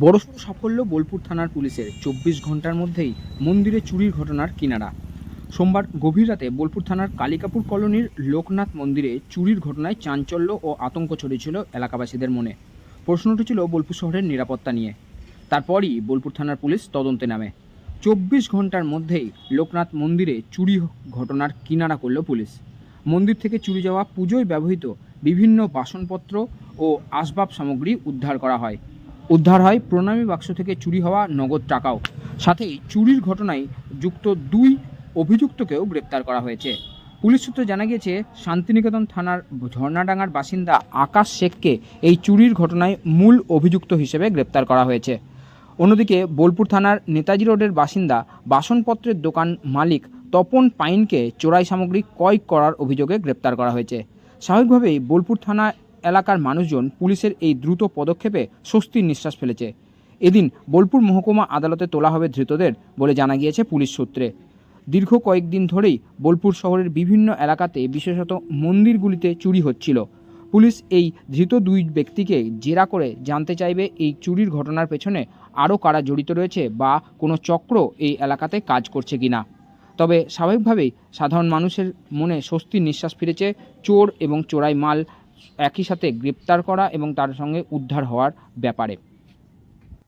বড়সড় সাফল্য বোলপুর থানার পুলিশের। চব্বিশ ঘণ্টার মধ্যেই মন্দিরে চুরির ঘটনার কিনারা। সোমবার গভীর রাতে বোলপুর থানার কালিকাপুর কলোনির লোকনাথ মন্দিরে চুরির ঘটনায় চাঞ্চল্য ও আতঙ্ক ছড়িয়েছিল এলাকাবাসীদের মনে। প্রশ্নটি ছিল বোলপুর শহরের নিরাপত্তা নিয়ে। তারপরই বোলপুর থানার পুলিশ তদন্তে নামে। চব্বিশ ঘণ্টার মধ্যেই লোকনাথ মন্দিরে চুরি ঘটনার কিনারা করল পুলিশ। মন্দির থেকে চুরি যাওয়া পুজোয় ব্যবহৃত বিভিন্ন বাসনপত্র ও আসবাব সামগ্রী উদ্ধার করা হয়। উদ্ধার হয়। প্রণামী বাক্স থেকে চুরি হওয়া নগদ টাকাও। সাথেই চুরির ঘটনায় যুক্ত দুই অভিযুক্তকেও গ্রেপ্তার করা হয়েছে। পুলিশ সূত্রে জানা গিয়েছে, শান্তিনিকেতন থানার ঝর্ণাডাঙ্গার বাসিন্দা আকাশ শেখকে এই চুরির ঘটনায় মূল অভিযুক্ত হিসেবে গ্রেপ্তার করা হয়েছে। অন্যদিকে, বোলপুর থানার নেতাজি রোডের বাসিন্দা বাসনপত্রের দোকান মালিক তপন পাইনকে চোরাই সামগ্রী ক্রয় করার অভিযোগে গ্রেপ্তার করা হয়েছে। স্বাভাবিকভাবেই বোলপুর থানা এলাকার মানুষজন পুলিশের এই দ্রুত পদক্ষেপে স্বস্তির নিঃশ্বাস ফেলেছে। এদিন বোলপুর মহকুমা আদালতে তোলা হবে ধৃতদের বলে জানা গিয়েছে পুলিশ সূত্রে। দীর্ঘ কয়েকদিন ধরেই বোলপুর শহরের বিভিন্ন এলাকাতে বিশেষত মন্দিরগুলিতে চুরি হচ্ছিল। পুলিশ এই ধৃত দুই ব্যক্তিকে জেরা করে জানতে চাইবে এই চুরির ঘটনার পেছনে আরও কারা জড়িত রয়েছে বা কোনো চক্র এই এলাকাতে কাজ করছে কিনা। তবে স্বাভাবিকভাবেই সাধারণ মানুষের মনে স্বস্তির নিঃশ্বাস ফিরেছে। চোর এবং চোরাই মাল একই সাথে গ্রেপ্তার করা এবং তার সঙ্গে উদ্ধার হওয়ার ব্যাপারে।